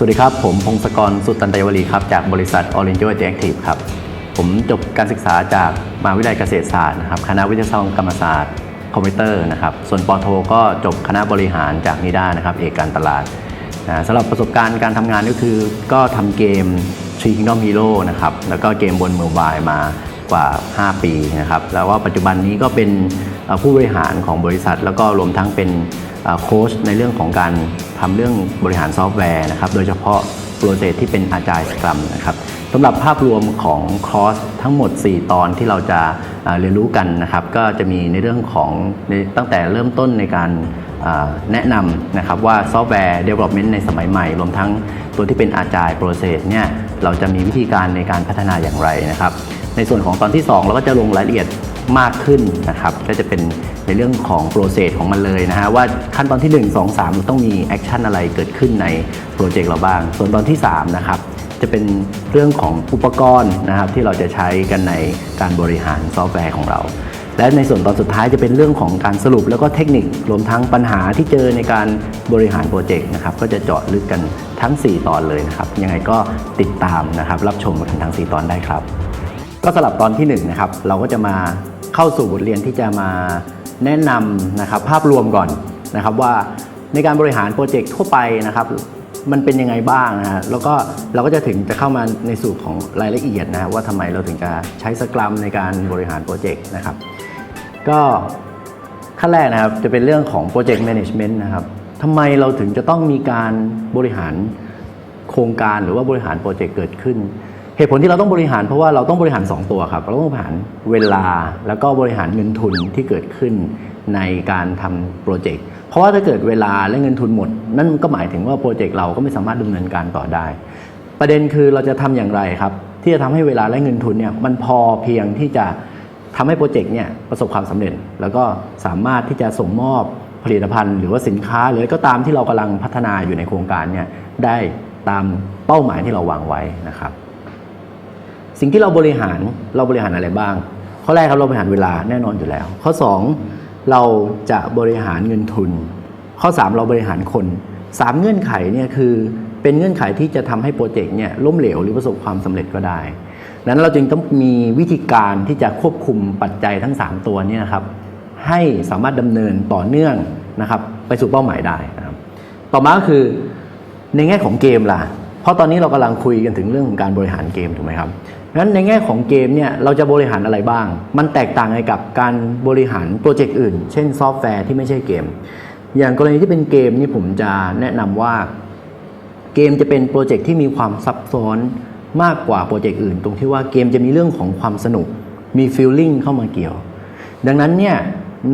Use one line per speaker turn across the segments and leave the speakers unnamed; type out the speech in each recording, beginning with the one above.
สวัสดีครับ ผมพงศกร สุตันตยวลีครับ จากบริษัท Orange Interactive ครับ ผมจบการศึกษาจากมหาวิทยาลัยเกษตรศาสตร์นะครับ คณะวิทยาศาสตร์กรรมศาสตร์คอมพิวเตอร์นะครับ ส่วนปอโท ก็จบคณะบริหารจากนิด้านะครับ เอกการตลาดนะสำหรับประสบการณ์การทำงานก็คือ ก็ทำเกม Tree Kingdom Hero นะครับ แล้วก็เกมบนมือวายมากว่า 5 ปีนะครับ แล้วว่าปัจจุบันนี้ก็เป็นผู้บริหารของบริษัท แล้วก็รวมทั้งเป็น โค้ชในเรื่องของการทำเรื่องบริหารซอฟต์แวร์นะครับ โดยเฉพาะโปรเจกต์ที่เป็นอาจายสกรัมนะครับสำหรับภาพรวมของคอร์สทั้งหมด 4 ตอนที่เราจะเรียนรู้กันนะครับ ก็จะมีในเรื่องของตั้งแต่เริ่มต้นในการแนะนำนะครับว่าซอฟต์แวร์ development ในสมัยใหม่ รวมทั้งตัวที่เป็นอาจายโปรเซสเนี่ยเราจะมีวิธีการในการพัฒนาอย่างไรนะครับ ในส่วนของตอนที่ 2 เราก็จะลงรายละเอียด มากขึ้นนะครับก็จะเป็นในเรื่องของโปรเซสของมันเลยนะฮะว่าขั้นตอนที่ 1 2 3เราต้องมีแอคชั่นอะไรเกิดขึ้นในโปรเจกต์เราบ้าง ส่วนตอนที่3นะครับจะเป็นเรื่องของอุปกรณ์นะครับที่เราจะใช้กันในการบริหารซอฟต์แวร์ของเรา และในส่วนตอนสุดท้ายจะเป็นเรื่องของการสรุปแล้วก็เทคนิครวมทั้งปัญหาที่เจอในการบริหารโปรเจกต์นะครับก็จะเจาะลึกกันทั้ง 4 ตอนเลยนะครับยังไงก็ติดตามนะครับรับชมกันทั้ง 4 ตอนได้ครับ ก็สลับตอนที่1นงนะครับเราก็จะมา เข้าสู่บทเรียนที่จะมาแนะนำนะครับภาพรวมก่อนนะครับว่าในการบริหารโปรเจกต์ทั่วไปนะครับมันเป็นยังไงบ้างนะฮะแล้วก็เราก็จะถึงจะเข้ามาในสูตรของรายละเอียดนะฮะว่าทำไมเราถึงจะใช้สกรัมในการบริหารโปรเจกต์นะครับ ก็ขั้นแรกนะครับจะเป็นเรื่องของ Project Management นะครับทำไมเราถึงจะต้องมีการบริหารโครงการหรือว่าบริหารโปรเจกต์เกิดขึ้น เหตุผลที่เราต้องบริหารเพราะว่าเราต้องบริหาร 2 ตัวครับ เราต้องบริหารเวลาแล้วก็บริหารเงินทุนที่เกิดขึ้นในการทำโปรเจกต์เพราะว่าถ้าเกิดเวลาและเงินทุนหมด นั่นก็หมายถึงว่าโปรเจกต์เราก็ไม่สามารถดำเนินการต่อได้ ประเด็นคือเราจะทำอย่างไรครับ ที่จะทำให้เวลาและเงินทุนเนี่ยมันพอเพียงที่จะทำให้โปรเจกต์เนี่ยประสบความสำเร็จ แล้วก็สามารถที่จะส่งมอบผลิตภัณฑ์ หรือว่าสินค้าหรืออะไรก็ตามที่เรากำลังพัฒนาอยู่ในโครงการเนี่ยได้ตามเป้าหมายที่เราวางไว้นะครับ สิ่งที่เราบริหารเราบริหารอะไรบ้าง ข้อแรกครับเราบริหารเวลาแน่นอนอยู่แล้ว ข้อ 2 เราจะบริหารเงินทุน ข้อ 3 เราบริหารคน 3 เงื่อนไขเนี่ยคือเป็นเงื่อนไขที่จะทำให้โปรเจกต์เนี่ยล้มเหลวหรือประสบความสำเร็จก็ได้ดังนั้นเราจึงต้องมีวิธีการที่จะควบคุมปัจจัยทั้ง 3 ตัวเนี้นะครับให้สามารถดำเนินต่อเนื่องนะครับไปสู่เป้าหมายได้นะครับต่อมาก็คือในแง่ของเกมล่ะ เพราะตอนนี้เรากำลังคุยกันถึงเรื่องของการบริหารเกมถูกไหมครับ งั้นในแง่ของเกมเนี่ยเราจะบริหารอะไรบ้าง มันแตกต่างไงกับการบริหารโปรเจกต์อื่น เช่นซอฟต์แวร์ที่ไม่ใช่เกม อย่างกรณีที่เป็นเกมนี่ผมจะแนะนำว่าเกมจะเป็นโปรเจกต์ที่มีความซับซ้อนมากกว่าโปรเจกต์อื่น ตรงที่ว่าเกมจะมีเรื่องของความสนุก มีฟีลลิ่งเข้ามาเกี่ยว ดังนั้นเนี่ย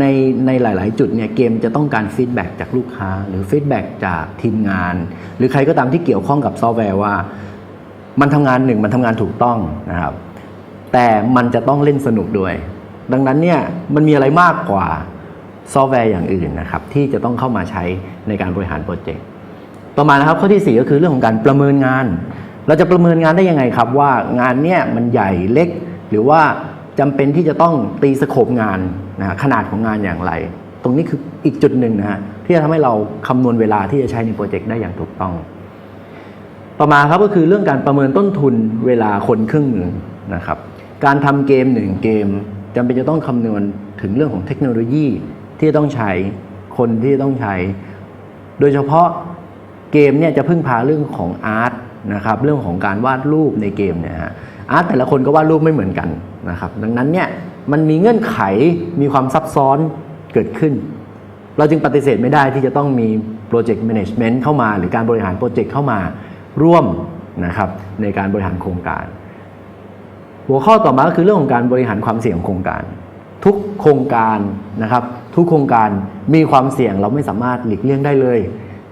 ในในหลาย ๆ จุดเนี่ยเกมจะต้องการฟีดแบ็กจากลูกค้า หรือฟีดแบ็กจากทีมงาน หรือใครก็ตามที่เกี่ยวข้องกับซอฟต์แวร์ว่า มันทำงานหนึ่งมันทำงานถูกต้องนะครับ แต่มันจะต้องเล่นสนุกด้วย ดังนั้นเนี่ยมันมีอะไรมากกว่าซอฟต์แวร์อย่างอื่นนะครับ ที่จะต้องเข้ามาใช้ในการบริหารโปรเจกต์ต่อมานะครับข้อที่ 4 ก็คือเรื่องของการประเมินงาน เราจะประเมินงานได้ยังไงครับ ว่างานเนี่ยมันใหญ่เล็ก หรือว่าจำเป็นที่จะต้องตีสโคปงานนะฮะขนาดของงานอย่างไร ตรงนี้คืออีกจุดหนึ่งนะฮะที่จะทำให้เราคำนวณเวลาที่จะใช้ในโปรเจกต์ได้อย่างถูกต้อง ต่อมาครับก็คือเรื่องการประเมินต้นทุนเวลาคนครึ่งหนึ่งนะครับ การทำเกมหนึ่งเกมจำเป็นจะต้องคำนวณถึงเรื่องของเทคโนโลยีที่ต้องใช้คนที่ต้องใช้ โดยเฉพาะเกมเนี่ยจะพึ่งพาเรื่องของอาร์ตนะครับเรื่องของการวาดรูปในเกมเนี่ยฮะอาร์ตแต่ละคนก็วาดรูปไม่เหมือนกันนะครับ ดังนั้นเนี่ยมันมีเงื่อนไขมีความซับซ้อนเกิดขึ้น เราจึงปฏิเสธไม่ได้ที่จะต้องมีโปรเจกต์แมネจเมนต์เข้ามา หรือการบริหารโปรเจกต์เข้ามา ร่วมนะครับในการบริหารโครงการ หัวข้อต่อมาก็คือเรื่องของการบริหารความเสี่ยงของโครงการ ทุกโครงการนะครับ ทุกโครงการมีความเสี่ยงเราไม่สามารถหลีกเลี่ยงได้เลย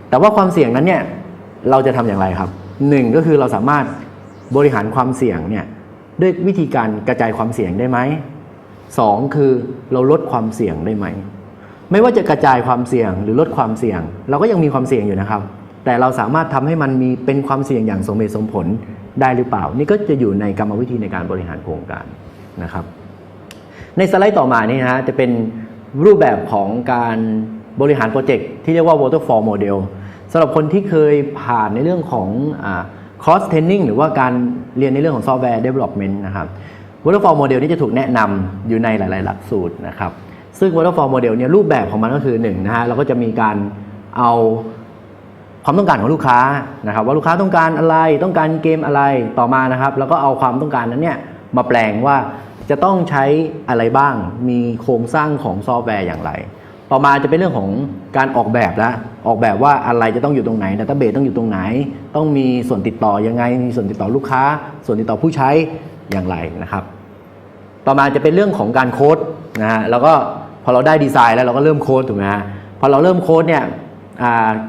แต่ว่าความเสี่ยงนั้นเนี่ยเราจะทำอย่างไรครับหนึ่งก็คือเราสามารถบริหารความเสี่ยงเนี่ยด้วยวิธีการกระจายความเสี่ยงได้ไหมสองคือเราลดความเสี่ยงได้ไหม ไม่ว่าจะกระจายความเสี่ยงหรือลดความเสี่ยง เราก็ยังมีความเสี่ยงอยู่นะครับ แต่เราสามารถทำให้มันมีเป็นความเสี่ยงอย่างสมเหตุสมผลได้หรือเปล่า นี่ก็จะอยู่ในกรรมวิธีในการบริหารโครงการนะครับ ในสไลด์ต่อมานี่นะฮะจะเป็นรูปแบบของการบริหารโปรเจกต์ที่เรียกว่า waterfall model สำหรับคนที่เคยผ่านในเรื่องของคอร์สเทรนนิ่งหรือว่าการเรียนในเรื่องของซอฟต์แวร์ Development นะครับ Waterfall Model นี่จะถูกแนะนำอยู่ในหลาย ๆ หลักสูตรนะครับ ซึ่ง Waterfall Model เนี่ยรูปแบบของมันก็คือหนึ่งนะฮะเราก็จะมีการเอา ความต้องการของลูกค้านะครับว่าลูกค้าต้องการอะไรต้องการเกมอะไรต่อมานะครับ แล้วก็เอาความต้องการนั้นเนี่ยมาแปลงว่าจะต้องใช้อะไรบ้าง มีโครงสร้างของซอฟต์แวร์อย่างไร ต่อมาจะเป็นเรื่องของการออกแบบแล้วออกแบบว่าอะไรจะต้องอยู่ตรงไหนดัตเตอร์เบสต้องอยู่ตรงไหน ต้องมีส่วนติดต่อยังไง มีส่วนติดต่อลูกค้า ส่วนติดต่อผู้ใช้อย่างไรนะครับ ต่อมาจะเป็นเรื่องของการโค้ดนะฮะแล้วก็พอเราได้ดีไซน์แล้วเราก็เริ่มโค้ดถูกไหมฮะพอเราเริ่มโค้ดเนี่ยอ่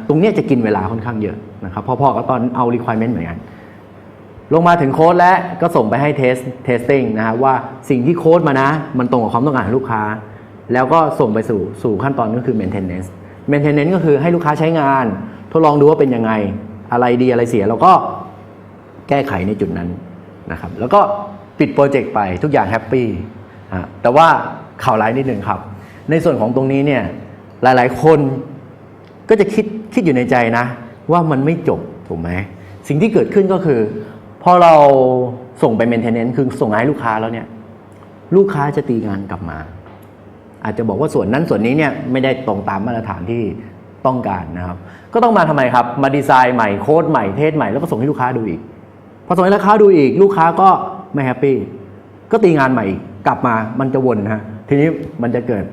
ตรงนี้จะกินเวลาค่อนข้างเยอะนะครับพอๆกับตอนเอา requirement เหมือนกันลงมาถึงโค้ดแล้วก็ส่งไปให้เทส testing นะฮะว่าสิ่งที่โค้ดมานะ มันตรงกับความต้องการของลูกค้า แล้วก็ส่งไปสู่สู่ขั้นตอนก็คือ maintenance maintenance ก็คือให้ลูกค้าใช้งาน ทดลองดูว่าเป็นยังไง อะไรดีอะไรเสีย แล้วก็แก้ไขในจุดนั้นนะครับแล้วก็ปิดโปรเจกต์ไปทุกอย่างแฮปปี้แต่ว่าข่าวร้ายนิดหนึ่งครับ ในส่วนของตรงนี้เนี่ยหลาย ๆ คน ก็จะคิดคิดอยู่ในใจนะ ว่ามันไม่จบถูกไหมสิ่งที่เกิดขึ้นก็คือ พอเราส่งไป maintenance คือส่งให้ลูกค้าแล้วเนี่ย ลูกค้าจะตีงานกลับมา อาจจะบอกว่าส่วนนั้นส่วนนี้เนี่ยไม่ได้ตรงตามมาตรฐานที่ต้องการนะครับ ก็ต้องมาทำไมครับ มาดีไซน์ใหม่โค้ดใหม่เทสใหม่แล้วก็ส่งให้ลูกค้าดูอีกพอส่งให้ลูกค้าดูอีก ลูกค้าก็ไม่แฮปปี้ก็ตีงานใหม่กลับมามันจะวนนะฮะทีนี้มันจะเกิด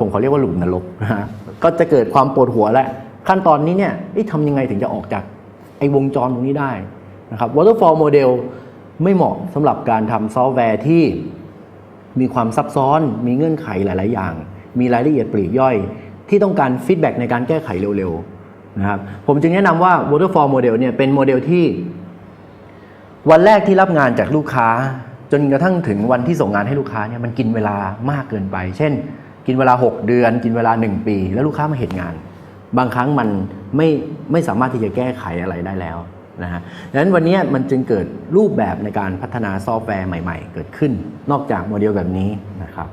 ผมขอเรียกว่าหลุมนรกนะฮะก็จะเกิดความปวดหัวและขั้นตอนนี้เนี่ยทำยังไงถึงจะออกจากไอ้วงจรตรงนี้ได้นะครับ waterfall model ไม่เหมาะสำหรับการทำซอฟต์แวร์ที่มีความซับซ้อน มีเงื่อนไขหลาย ๆ อย่าง มีรายละเอียดปลีกย่อย ที่ต้องการฟีดแบ็กในการแก้ไขเร็ว ๆ นะครับ ผมจึงแนะนำว่า Waterfall Model เนี่ยเป็นโมเดลที่ วันแรกที่รับงานจากลูกค้า จนกระทั่งถึงวันที่ส่งงานให้ลูกค้าเนี่ยมันกินเวลามากเกินไป เช่น กินเวลา 6 เดือน กินเวลา 1 ปี แล้วลูกค้ามาเห็นงาน บางครั้งมันไม่ไม่สามารถที่จะแก้ไขอะไรได้แล้วนะฮะดังนั้นวันนี้มันจึงเกิดรูปแบบในการพัฒนาซอฟต์แวร์ใหม่ ๆ เกิดขึ้น นอกจากโมเดลแบบนี้นะครับ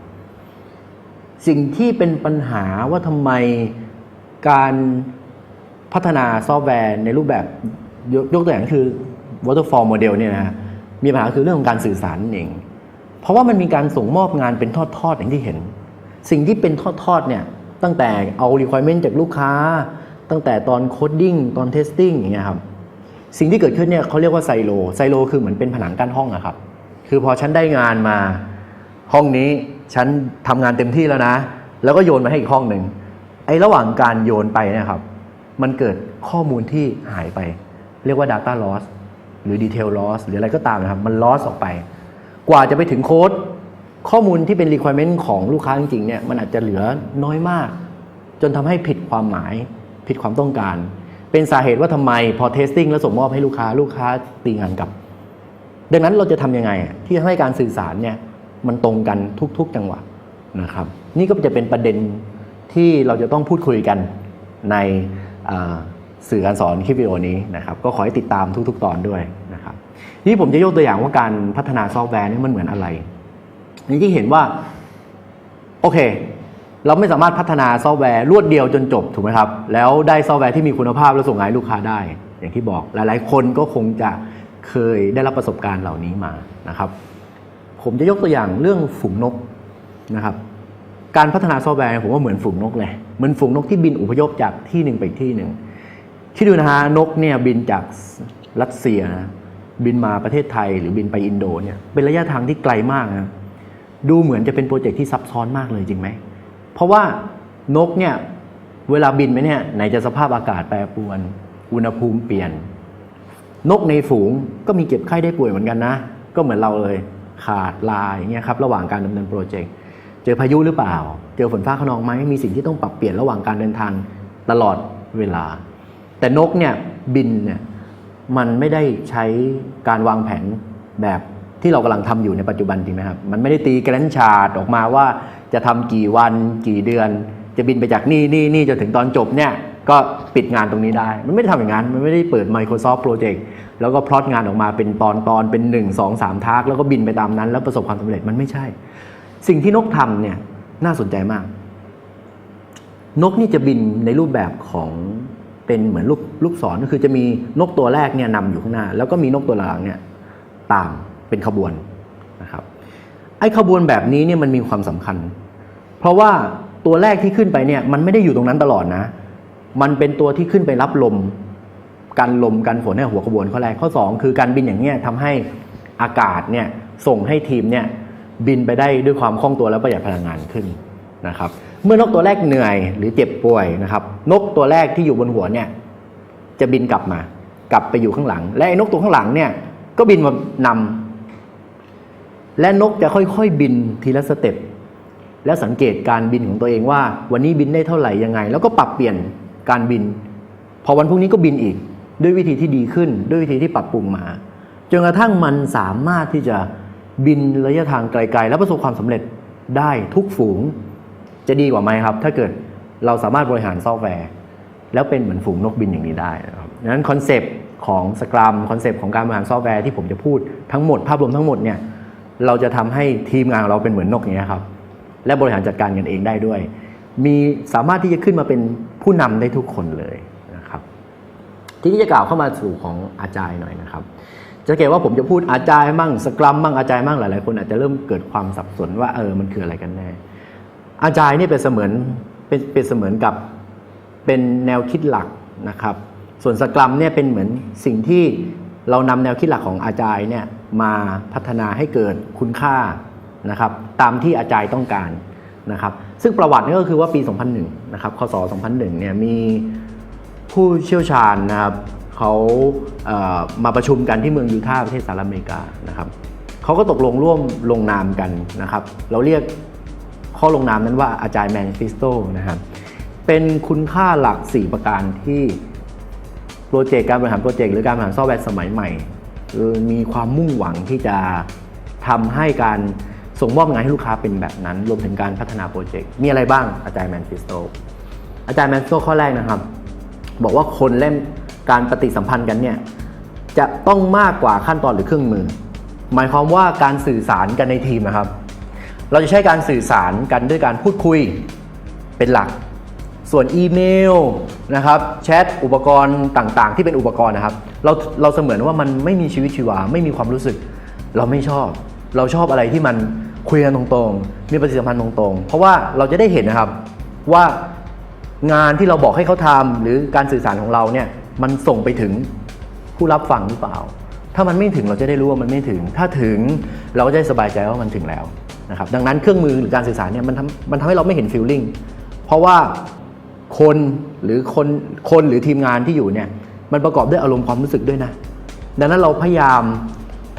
สิ่งที่เป็นปัญหาว่าทำไมการพัฒนาซอฟต์แวร์ในรูปแบบยกยกตัวอย่างคือ waterfall model เนี่ยนะฮะมีปัญหาคือเรื่องของการสื่อสารนั่นเอง เพราะว่ามันมีการส่งมอบงานเป็นทอดๆอย่างที่เห็น สิ่งที่เป็นทอดๆเนี่ยตั้งแต่เอา requirement จากลูกค้า ตั้งแต่ตอน coding ตอน testing อย่างเงี้ยครับสิ่งที่เกิดขึ้นเนี่ยเขาเรียกว่าไซโลไซโลคือเหมือนเป็นผนังกั้นห้องอะครับ คือพอฉันได้งานมาห้องนี้ฉันทำงานเต็มที่แล้วนะ แล้วก็โยนมาให้อีกห้องหนึ่งไอ้ระหว่างการโยนไปเนะครับ มันเกิดข้อมูลที่หายไป เรียกว่า Data Loss หรือ Detail Loss หรืออะไรก็ตามนะครับ มัน loss ออกไป กว่าจะไปถึงโค้ด ข้อมูลที่เป็น requirement ของลูกค้าจริงๆเนี่ยมันอาจจะเหลือน้อยมาก จนทำให้ผิดความหมายผิดความต้องการ เป็นสาเหตุว่าทำไมพอเทสติ้งแล้วส่งมอบให้ลูกค้าลูกค้าตีงานกลับ ดังนั้นเราจะทำยังไง ที่ให้การสื่อสารเนี่ยมันตรงกันทุก ๆ จังหวะนะครับ นี่ก็จะเป็นประเด็นที่เราจะต้องพูดคุยกันในสื่อการสอนคลิปวิดีโอนี้นะครับ ก็ขอให้ติดตามทุก ๆ ตอนด้วยนะครับนี่ผมจะยกตัวอย่างว่าการพัฒนาซอฟต์แวร์นี่มันเหมือนอะไร อย่างที่เห็นว่า โอเค เราไม่สามารถพัฒนาซอฟต์แวร์รวดเดียวจนจบถูกไหมครับ แล้วได้ซอฟต์แวร์ที่มีคุณภาพแล้วส่งให้ลูกค้าได้ อย่างที่บอกหลาย ๆ คนก็คงจะเคยได้รับประสบการณ์เหล่านี้มานะครับ ผมจะยกตัวอย่างเรื่องฝูงนกนะครับ การพัฒนาซอฟต์แวร์ผมว่าเหมือนฝูงนกเลยเหมือนฝูงนกที่บินอพยพจากที่หนึ่งไปที่หนึ่งคิดดูนะฮะนกเนี่ยบินจากรัสเซียนะบินมาประเทศไทยหรือบินไปอินโดเนี่ยเป็นระยะทางที่ไกลมากนะ ดูเหมือนจะเป็นโปรเจกต์ที่ซับซ้อนมากเลยจริงไหม เพราะว่านกเนี่ยเวลาบินไปเนี่ยไหนจะสภาพอากาศแปรปรวน อุณหภูมิเปลี่ยน นกในฝูงก็มีเจ็บไข้ได้ป่วยเหมือนกันนะ ก็เหมือนเราเลยขาดลาอย่างเงี้ยครับระหว่างการดำเนินโปรเจกต์เจอพายุหรือเปล่า เจอฝนฟ้าขนองไหมมีสิ่งที่ต้องปรับเปลี่ยนระหว่างการเดินทางตลอดเวลา แต่นกเนี่ยบินเนี่ยมันไม่ได้ใช้การวางแผนแบบ ที่เรากำลังทำอยู่ในปัจจุบันจริงไหมครับ มันไม่ได้ตีแกรนชาร์ตออกมาว่าจะทำกี่วันกี่เดือน จะบินไปจากนี่นี่นี่จนถึงตอนจบเนี่ยก็ปิดงานตรงนี้ได้ มันไม่ได้ทำอย่างนั้น มันไม่ได้เปิด Microsoft Project แล้วก็พลอตงานออกมาเป็นตอนตอนเป็น 1 2 3ทากแล้วก็บินไปตามนั้น แล้วประสบความสำเร็จมันไม่ใช่ สิ่งที่นกทำเนี่ยน่าสนใจมาก นกนี่จะบินในรูปแบบของเป็นเหมือนลูกลูกศรก็คือจะมีนกตัวแรกเนี่ยนำอยู่ข้างหน้า แล้วก็มีนกตัวหลังเนี่ยตาม เป็นขบวนนะครับไอ้ขบวนแบบนี้เนี่ยมันมีความสำคัญ เพราะว่าตัวแรกที่ขึ้นไปเนี่ยมันไม่ได้อยู่ตรงนั้นตลอดนะ มันเป็นตัวที่ขึ้นไปรับลมกันลมกันฝนให้หัวขบวนข้อแรกข้อ 2 คือการบินอย่างเนี้ยทำให้อากาศเนี่ยส่งให้ทีมเนี่ยบินไปได้ด้วยความคล่องตัวและประหยัดพลังงานขึ้นนะครับ เมื่อนกตัวแรกเหนื่อยหรือเจ็บป่วยนะครับ นกตัวแรกที่อยู่บนหัวเนี่ยจะบินกลับมา กลับไปอยู่ข้างหลัง และไอ้นกตัวข้างหลังเนี่ยก็บินมานำ และนกจะค่อยๆบินทีละสเต็ปแล้วสังเกตการบินของตัวเองว่า วันนี้บินได้เท่าไหร่ยังไง แล้วก็ปรับเปลี่ยนการบิน พอวันพรุ่งนี้ก็บินอีก ด้วยวิธีที่ดีขึ้น ด้วยวิธีที่ปรับปรุงมาจนกระทั่งมันสามารถที่จะบินระยะทางไกลๆ และประสบความสำเร็จได้ทุกฝูง จะดีกว่าไหมครับ ถ้าเกิดเราสามารถบริหารซอฟต์แวร์ แล้วเป็นเหมือนฝูงนกบินอย่างนี้ได้นะครับนั้นคอนเซปต์ของสครัมคอนเซปต์ของการบริหารซอฟต์แวร์ที่ผมจะพูดทั้งหมดภาพรวมทั้งหมดเนี่ย เราจะทำให้ทีมงานของเราเป็นเหมือนนกอย่างนี้ครับ และบริหารจัดการกันเองได้ด้วย มีสามารถที่จะขึ้นมาเป็นผู้นำได้ทุกคนเลยนะครับ ทีนี้จะกล่าวเข้ามาสู่ของอาจารย์หน่อยนะครับจะเกตว่าผมจะพูดอาจารย์มั่งสกรัมมั่งอาจารย์มั่งหลายๆคนอาจจะเริ่มเกิดความสับสนว่าเออมันคืออะไรกันแน่อาจารย์นี่เป็นเสมือนเป็นเป็นเสมือนกับเป็นแนวคิดหลักนะครับ ส่วนสกรัมเนี่ยเป็นเหมือนสิ่งที่เรานำแนวคิดหลักของอาจารย์เนี่ย มาพัฒนาให้เกิดคุณค่านะครับตามที่อาจารย์ต้องการนะครับซึ่งประวัตินี่ก็คือว่าปี 2001นะครับคศ 2001เนี่ยมีผู้เชี่ยวชาญนะครับเขาเอ่อมาประชุมกันที่เมืองยูทาห์ประเทศสหรัฐอเมริกานะครับเขาก็ตกลงร่วมลงนามกันนะครับ เราเรียกข้อลงนามนั้นว่าอาจารย์แมนฟิสโตนะครับเป็นคุณค่าหลัก 4 ประการที่โปรเจกต์การบริหารโปรเจกต์หรือการบริหารซอฟต์แวร์สมัยใหม่ มีความมุ่งหวังที่จะทำให้การส่งมอบงานให้ลูกค้าเป็นแบบนั้น รวมถึงการพัฒนาโปรเจกต์มีอะไรบ้างอาจารย์แมนฟิสโตอาจารย์แมนฟิสโตข้อแรกนะครับ บอกว่าคนเล่นการปฏิสัมพันธ์กันเนี่ยจะต้องมากกว่าขั้นตอนหรือเครื่องมือ หมายความว่าการสื่อสารกันในทีมนะครับ เราจะใช้การสื่อสารกันด้วยการพูดคุยเป็นหลัก ส่วนอีเมลนะครับแชทอุปกรณ์ต่างๆ ที่เป็นอุปกรณ์นะครับเราเราเสมือนว่ามันไม่มีชีวิตชีวา ไม่มีความรู้สึก เราไม่ชอบ เราชอบอะไรที่มันคุยกันตรงๆ มีปฏิสัมพันธ์ตรงๆ เพราะว่าเราจะได้เห็นนะครับว่างานที่เราบอกให้เขาทำหรือการสื่อสารของเราเนี่ยมันส่งไปถึงผู้รับฟังหรือเปล่า ถ้ามันไม่ถึงเราจะได้รู้ว่ามันไม่ถึง ถ้าถึงเราก็จะสบายใจว่ามันถึงแล้วนะครับดังนั้นเครื่องมือหรือการสื่อสารเนี่ยมันทำมันทำให้เราไม่เห็นฟีลลิ่งเพราะว่า คนหรือคนคนหรือทีมงานที่อยู่เนี่ยมันประกอบด้วยอารมณ์ความรู้สึกด้วยนะ ดังนั้นเราพยายาม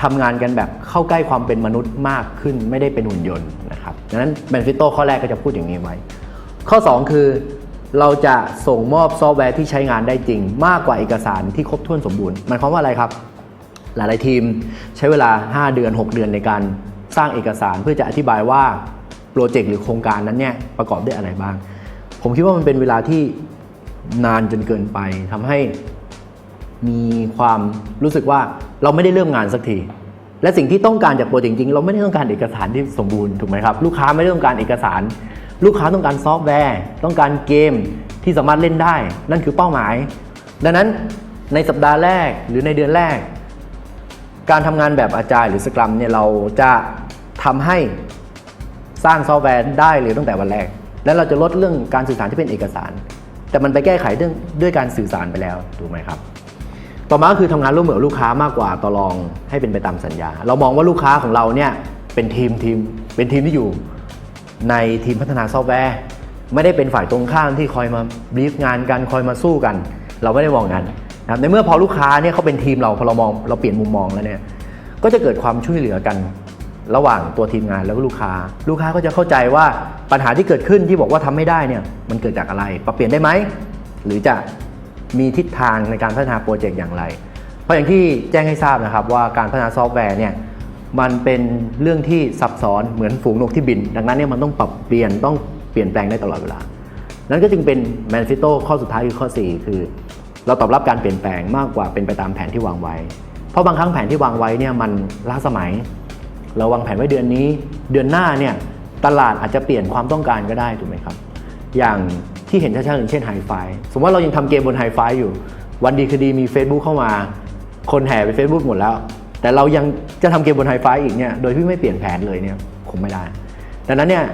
ทำงานกันแบบเข้าใกล้ความเป็นมนุษย์มากขึ้นไม่ได้เป็นหุ่นยนต์นะครับดังนั้นแบนฟิโตข้อแรกก็จะพูดอย่างนี้ไว้ ข้อ 2 คือเราจะส่งมอบซอฟต์แวร์ที่ใช้งานได้จริง มากกว่าเอกสารที่ครบถ้วนสมบูรณ์หมายความว่าอะไรครับ หลาย ๆ ทีมใช้เวลา 5 เดือน 6 เดือนในการสร้างเอกสารเพื่อจะอธิบายว่าโปรเจกต์หรือโครงการนั้นเนี่ยประกอบด้วยอะไรบ้าง ผมคิดว่ามันเป็นเวลาที่นานจนเกินไปทำให้มีความรู้สึกว่าเราไม่ได้เริ่มงานสักทีและสิ่งที่ต้องการจากโปรเจกต์จริงๆเราไม่ได้ต้องการเอกสารที่สมบูรณ์ถูกไหมครับลูกค้าไม่ได้ต้องการเอกสาร ลูกค้าต้องการซอฟต์แวร์ ต้องการเกมที่สามารถเล่นได้ นั่นคือเป้าหมาย ดังนั้นในสัปดาห์แรกหรือในเดือนแรก การทำงานแบบอาจารย์หรือสกรัมเนี่ยเราจะทำให้สร้างซอฟต์แวร์ได้เลยตั้งแต่วันแรก และเราจะลดเรื่องการสื่อสารที่เป็นเอกสาร แต่มันไปแก้ไขเรื่องด้วยการสื่อสารไปแล้วถูกไหมครับ ต่อมาก็คือทำงานร่วมมือกับลูกค้ามากกว่าต่อรองให้เป็นไปตามสัญญา เรามองว่าลูกค้าของเราเนี่ยเป็นทีมทีมเป็นทีมที่อยู่ในทีมพัฒนาซอฟต์แวร์ไม่ได้เป็นฝ่ายตรงข้ามที่คอยมาบรีฟงานกันคอยมาสู้กัน เราไม่ได้มองงั้นนะครับในเมื่อพอลูกค้าเนี่ยเขาเป็นทีมเราพอเรามองเราเปลี่ยนมุมมองแล้วเนี่ยก็จะเกิดความช่วยเหลือกัน ระหว่างตัวทีมงานแล้วก็ลูกค้า ลูกค้าก็จะเข้าใจว่าปัญหาที่เกิดขึ้นที่บอกว่าทำไม่ได้เนี่ยมันเกิดจากอะไรปรับเปลี่ยนได้ไหมหรือจะมีทิศทางในการพัฒนาโปรเจกต์อย่างไร เพราะอย่างที่แจ้งให้ทราบนะครับว่าการพัฒนาซอฟต์แวร์เนี่ยมันเป็นเรื่องที่ซับซ้อนเหมือนฝูงนกที่บิน ดังนั้นเนี่ยมันต้องปรับเปลี่ยนต้องเปลี่ยนแปลงได้ตลอดเวลา นั้นก็จึงเป็นแมนฟิโตข้อสุดท้ายคือข้อ 4 คือ เราตอบรับการเปลี่ยนแปลงมากกว่าเป็นไปตามแผนที่วางไว้ เพราะบางครั้งแผนที่วางไว้เนี่ยมันล้าสมัย เราวางแผนไว้เดือนนี้ เดือนหน้าเนี่ยตลาดอาจจะเปลี่ยนความต้องการก็ได้ถูกไหมครับ
อย่างที่เห็นชัดๆอย่างเช่นไฮไฟสมมติว่าเรายังทำเกมบนไฮไฟอยู่ วันดีคือดีมี Facebook เข้ามา คนแห่ไป Facebook หมดแล้ว แต่เรายังจะทำเกมบนไฮไฟอีกเนี่ยโดยที่ไม่เปลี่ยนแผนเลยเนี่ยคงไม่ได้ ดังนั้นเนี่ย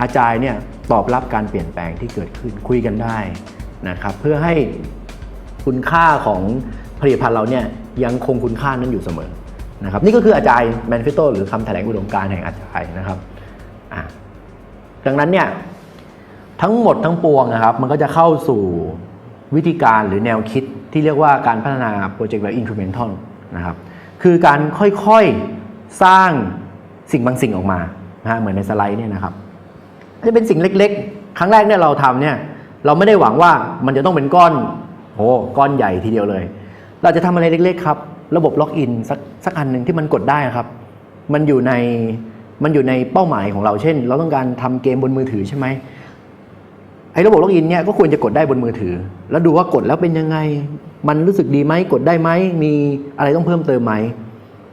อาจารย์เนี่ยตอบรับการเปลี่ยนแปลงที่เกิดขึ้นคุยกันได้นะครับเพื่อให้คุณค่าของผลิตภัณฑ์เราเนี่ยยังคงคุณค่านั้นอยู่เสมอ นะครับนี่ก็คืออาจารย์แมนฟิโตหรือคำแถลงอุดมการแห่งอาจารย์นะครับดังนั้นเนี่ยทั้งหมดทั้งปวงนะครับมันก็จะเข้าสู่วิธีการหรือแนวคิดที่เรียกว่าการพัฒนาโปรเจกต์แบบ incremental นะครับคือการค่อยๆสร้างสิ่งบางสิ่งออกมานะฮะเหมือนในสไลด์เนี่ยนะครับจะเป็นสิ่งเล็กๆ ครั้งแรกเนี่ยเราทำเนี่ยเราไม่ได้หวังว่ามันจะต้องเป็นก้อนโอ้ก้อนใหญ่ทีเดียวเลย เราจะทำอะไรเล็ก ๆ ครับ ระบบล็อกอินสักสักอันหนึ่งที่มันกดได้ครับ มันอยู่ในมันอยู่ในเป้าหมายของเราเช่น เราต้องการทำเกมบนมือถือใช่ไหมไอ้ระบบล็อกอินเนี่ยก็ควรจะกดได้บนมือถือ แล้วดูว่ากดแล้วเป็นยังไง มันรู้สึกดีไหมกดได้ไหมมีอะไรต้องเพิ่มเติมไหม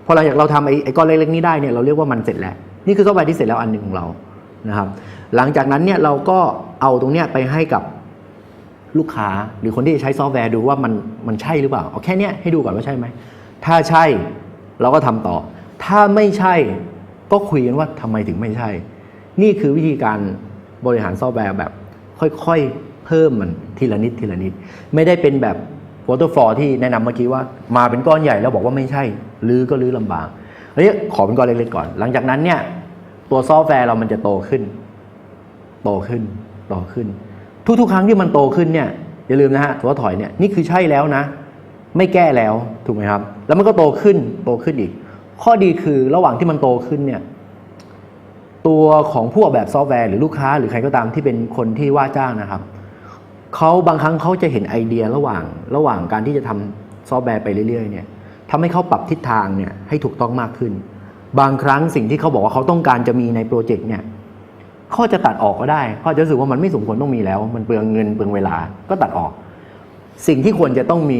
พอเราอยากเราทำไอ้ไอ้ก้อนเล็กๆนี้ได้เนี่ยเราเรียกว่ามันเสร็จแล้ว นี่คือซอฟต์แวร์ที่เสร็จแล้วอันหนึ่งของเรานะครับ หลังจากนั้นเนี่ยเราก็เอาตรงเนี้ยไปให้กับลูกค้าหรือคนที่จะใช้ซอฟต์แวร์ดูว่ามันมันใช่หรือเปล่าเอาแค่เนี้ยให้ดูก่อนว่าใช่ไหม ถ้าใช่เราก็ทำต่อ ถ้าไม่ใช่ก็คุยกันว่าทำไมถึงไม่ใช่ นี่คือวิธีการบริหารซอฟต์แวร์แบบค่อยๆ เพิ่มมันทีละนิดทีละนิด ไม่ได้เป็นแบบ waterfall ที่แนะนำเมื่อกี้ว่ามาเป็นก้อนใหญ่แล้วบอกว่าไม่ใช่ลื้อก็ลื้อลำบากอันนี้ขอเป็นก้อนเล็กๆก่อน หลังจากนั้นเนี่ยตัวซอฟต์แวร์เรามันจะโตขึ้น โตขึ้นโตขึ้น ทุกๆ ครั้งที่มันโตขึ้นเนี่ยอย่าลืมนะฮะตัวถอยเนี่ยนี่คือใช่แล้วนะ ไม่แก้แล้วถูกไหมครับ แล้วมันก็โตขึ้นโตขึ้นอีก ข้อดีคือระหว่างที่มันโตขึ้นเนี่ยตัวของผู้ออกแบบซอฟต์แวร์หรือลูกค้าหรือใครก็ตามที่เป็นคนที่ว่าจ้างนะครับเขาบางครั้งเขาจะเห็นไอเดียระหว่างระหว่างการที่จะทำซอฟต์แวร์ไปเรื่อยๆเนี่ยทำให้เขาปรับทิศทางเนี่ยให้ถูกต้องมากขึ้น บางครั้งสิ่งที่เขาบอกว่าเขาต้องการจะมีในโปรเจกต์เนี่ยเขาจะตัดออกก็ได้เขาอจจะรู้สึกว่ามันไม่สมควรต้องมีแล้ว มันเปลืองเงินเปลืองเวลาก็ตัดออก สิ่งที่ควรจะต้องมี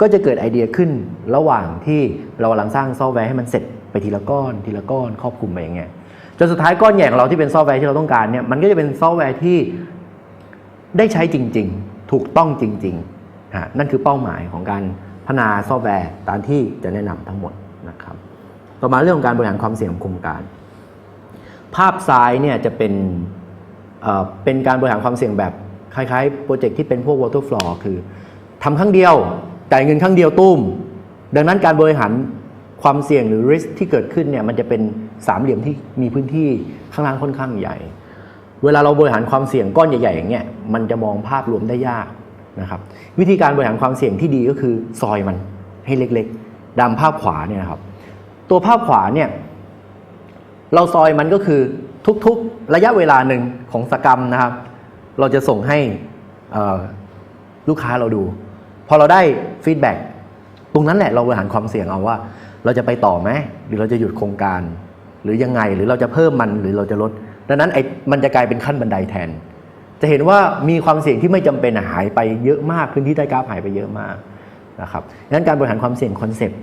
ก็จะเกิดไอเดียขึ้นระหว่างที่เรากำลังสร้างซอฟต์แวร์ให้มันเสร็จไปทีละก้อน ทีละก้อนครอบคลุมไปอย่างเงี้ยจนสุดท้ายก้อนใหญ่ของเราที่เป็นซอฟต์แวร์ที่เราต้องการเนี่ยมันก็จะเป็นซอฟต์แวร์ที่ได้ใช้จริง ๆ ถูกต้องจริงๆฮะนั่นคือเป้าหมายของการพัฒนาซอฟต์แวร์ตามที่จะแนะนำทั้งหมดนะครับ ต่อมาเรื่องของการบริหารความเสี่ยงของโครงการ ภาพซ้ายเนี่ยจะเป็นเอ่อเป็นการบริหารความเสี่ยงแบบคล้ายๆโปรเจกต์ที่เป็นพวก waterfall คือทำครั้งเดียว จ่ายเงินครั้งเดียวตุ้ม ดังนั้นการบริหารความเสี่ยงหรือ risk ที่เกิดขึ้นเนี่ยมันจะเป็นสามเหลี่ยมที่มีพื้นที่ข้างล่างค่อนข้างใหญ่ เวลาเราบริหารความเสี่ยงก้อนใหญ่ๆอย่างเงี้ยมันจะมองภาพรวมได้ยากนะครับวิธีการบริหารความเสี่ยงที่ดีก็คือซอยมันให้เล็กๆดำภาพขวาเนี่ยครับ ตัวภาพขวาเนี่ยเราซอยมันก็คือทุกๆระยะเวลาหนึ่งของสกรรมนะครับ เราจะส่งให้ลูกค้าเราดู พอเราได้ฟีดแบ็กตรงนั้นแหละเราบริหารความเสี่ยงเอาว่า เราจะไปต่อไหมหรือเราจะหยุดโครงการ หรือยังไงหรือเราจะเพิ่มมันหรือเราจะลด ดังนั้นไอ้มันจะกลายเป็นขั้นบันไดแทน จะเห็นว่ามีความเสี่ยงที่ไม่จำเป็นหายไปเยอะมากพื้นที่ใต้กราฟหายไปเยอะมากนะครับดังนั้นการบริหารความเสี่ยงคอนเซปต์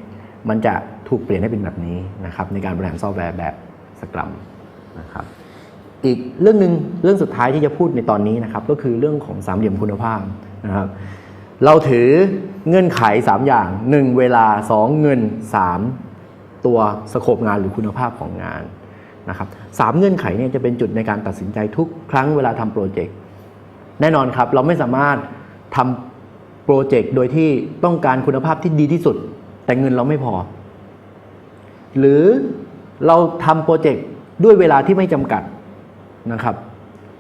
มันจะถูกเปลี่ยนให้เป็นแบบนี้นะครับในการบริหารซอฟต์แวร์แบบสกรัมนะครับอีกเรื่องหนึ่งเรื่องสุดท้ายที่จะพูดในตอนนี้นะครับก็คือเรื่องของสามเหลี่ยมคุณภาพนะครับ เราถือเงื่อนไข 3 อย่าง 1 เวลา 2 เงิน 3 ตัวสโคปงานหรือคุณภาพของงานนะครับสามเงื่อนไขเนี่ยจะเป็นจุดในการตัดสินใจทุกครั้งเวลาทำโปรเจกต์แน่นอนครับ เราไม่สามารถทำโปรเจกต์โดยที่ต้องการคุณภาพที่ดีที่สุด แต่เงินเราไม่พอ หรือเราทำโปรเจกต์ด้วยเวลาที่ไม่จำกัดนะครับ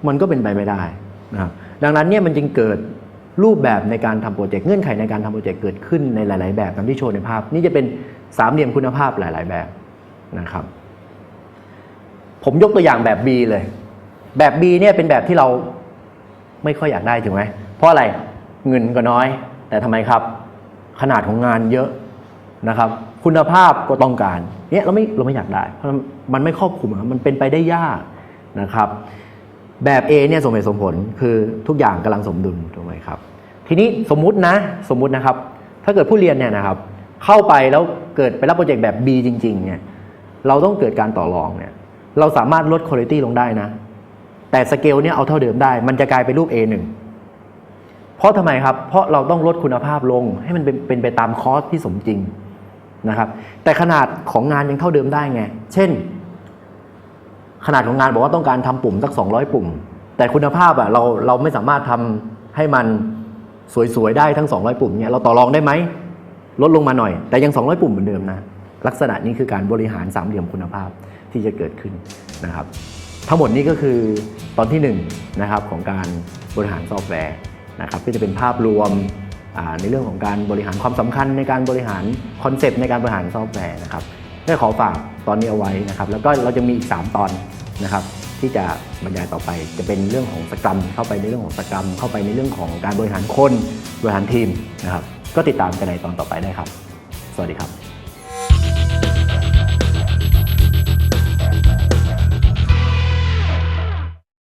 มันก็เป็นไปไม่ได้นะครับดังนั้นเนี่ยมันจึงเกิด รูปแบบในการทำโปรเจกต์เงื่อนไขในการทำโปรเจกต์เกิดขึ้นในหลาย ๆ แบบตามที่โชว์ในภาพ นี่จะเป็นสามเหลี่ยมคุณภาพหลาย ๆ แบบนะครับ ผมยกตัวอย่างแบบ B เลย แบบ B เนี่ยเป็นแบบที่เราไม่ค่อยอยากได้ถูกไหมเพราะอะไรเงินก็น้อย แต่ทำไมครับ ขนาดของงานเยอะนะครับ คุณภาพก็ต้องการเนี่ยเราไม่เราไม่อยากได้ เพราะมันไม่ครอบคลุมมันเป็นไปได้ยากนะครับ แบบ A เนี่ยสมเหตุสมผลคือทุกอย่างกำลังสมดุลถูกไหมครับ ทีนี้สมมุตินะสมมุตินะครับ ถ้าเกิดผู้เรียนเนี่ยนะครับ เข้าไปแล้วเกิดไปรับโปรเจกต์แบบ B จริงๆเนี่ยเราต้องเกิดการต่อรองเนี่ยเราสามารถลดคุณภาพลงได้นะ แต่สเกลเนี่ยเอาเท่าเดิมได้ มันจะกลายเป็นรูป A1 เพราะทำไมครับ เพราะเราต้องลดคุณภาพลงให้มันเป็นเป็นไปตามคอสที่สมจริงนะครับ แต่ขนาดของงานยังเท่าเดิมได้ไง เช่น ขนาดของงานบอกว่าต้องการทำปุ่มสัก 200 ปุ่ม แต่คุณภาพอะเราเราไม่สามารถทำให้มันสวยๆได้ทั้ง 200 ปุ่มเนี่ยเราต่อรองได้ไหมลดลงมาหน่อย แต่ยัง 200 ปุ่มเหมือนเดิมนะลักษณะนี้คือการบริหารสามเหลี่ยมคุณภาพที่จะเกิดขึ้นนะครับ ทั้งหมดนี้ก็คือตอนที่1นงนะครับของการบริหารซอฟต์แวร์นะครับก็จะเป็นภาพรวมในเรื่องของการบริหารความสำคัญในการบริหารคอนเซปต์ในการบริหารซอฟต์แวร์นะครับได้ขอฝากตอนนี้เอาไว้นะครับ แล้วก็เราจะมีอีก 3 ตอน นะครับที่จะบรรยายต่อไป จะเป็นเรื่องของสกรรม เข้าไปในเรื่องของสกรรม เข้าไปในเรื่องของการบริหารคนบริหารทีมนะครับก็ติดตามกันในตอนต่อไปได้ครับ สวัสดีครับ